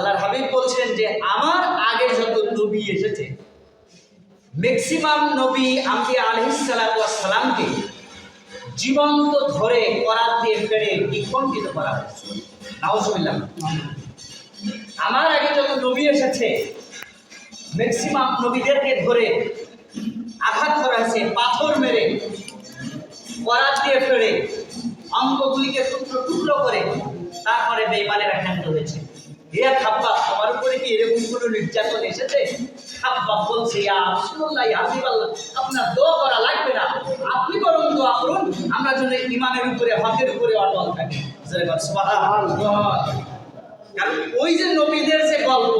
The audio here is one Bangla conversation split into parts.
আল্লাহর হাবিব বলছেন যে, আমার আগে যত নবী এসেছে ম্যাক্সিমাম নবী আমি আলহিসালামকে জীবন্ত ধরে করাত দিয়ে ফেড়ে বিখণ্ডিত করা হয়েছে। নাউজুবিল্লাহ। আমার আগে যত নবী এসেছে ম্যাক্সিমাম নবীদেরকে ধরে আঘাত করা হয়েছে, পাথর মেরে করাত দিয়ে ফেড়ে অঙ্গগুলিকে টুকরো টুকরো করে তারপরে বেইমানেরা হ্যান্ড হয়েছে খাব্বা তোমার উপরে কি এরকম কোনো নির্যাতন এসেছে? খাব্বা বলছে, ইয়া রাসূলুল্লাহ, ইয়া হাবিবাল্লাহ, আপনার দোয়া করা লাগবে না। আপনি বরং দোয়া করুন, আমরা যেন ইমানের উপরে, হকের উপরে অটল থাকি। সুবহানাল্লাহ। ওই যে নবীদের যে গল্প,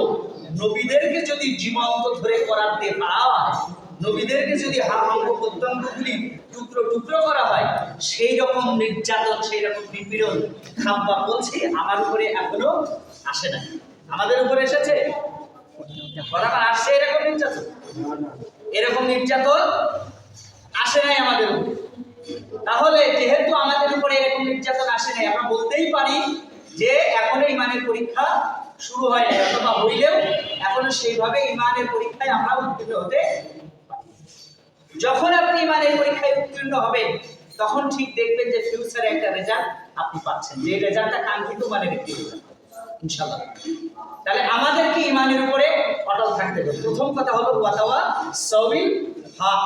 নবীদেরকে যদি জীবন্ত ধরে দিয়ে পাওয়া নবীদেরকে যদি অঙ্গ প্রত্যঙ্গগুলি টুকরো টুকরো করা হয়, সেই রকম নির্যাতন, সেই রকম নিপীড়ন খাম্বা বলছে, আমার উপরে এখনও আসে না আমাদের উপরে এসেছে? বরাবর আসছে এরকম নির্যাতন? এরকম নির্যাতন আসে নাই আমাদের উপরে। তাহলে যেহেতু আমাদের উপরে এরকম নির্যাতন আসে নাই, আমরা বলতেই পারি যে এখনও ইমানের পরীক্ষা শুরু হয় নাই, অথবা হইলেও এখনও সেইভাবে ইমানের পরীক্ষায় আমরা উত্তীর্ণ হতে। যখন আপনি ইমানের পরীক্ষায় উত্তীর্ণ হবেন, তখন ঠিক দেখবেন যে ফিউচারে একটা রেজাল্ট আপনি পাচ্ছেন। যে রেজাল্টটা কাঙ্ক্ষিত মানের একটি রেজাল্ট ইনশাআল্লাহ। তাহলে আমাদেরকে ইমানের উপরে অটল থাকতে হবে। প্রথম কথা হলো, ওয়াতাওয়া সবিল হক।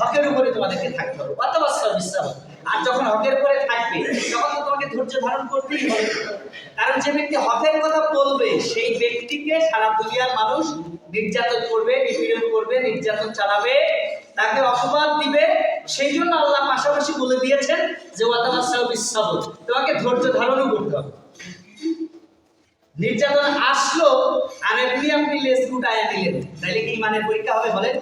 হকের উপরে তোমাদেরকে থাকতে হবে। ওয়াতাওয়া সবিল সাবর আর যখন হকের উপরে থাকবে, তখন তো তোমাকে ধৈর্য ধারণ করতেই হবে। কারণ যে ব্যক্তি হকের কথা বলবে, সেই ব্যক্তিকে সারা দুনিয়ার মানুষ নির্যাতন করবে, নিপীড়ন করবে, নির্যাতন চালাবে। তাকে অপবাদ দিবে। সেই জন্য আল্লাহ পাশাপাশি বলে দিয়েছেন যে তোমাকে ধৈর্য ধারণও করতে হবে। নির্যাতন আসলো আর এমনি আপনি লেস গুট আয়া নিলেন তাইলে কি ইমানের পরীক্ষা হবে বলেন?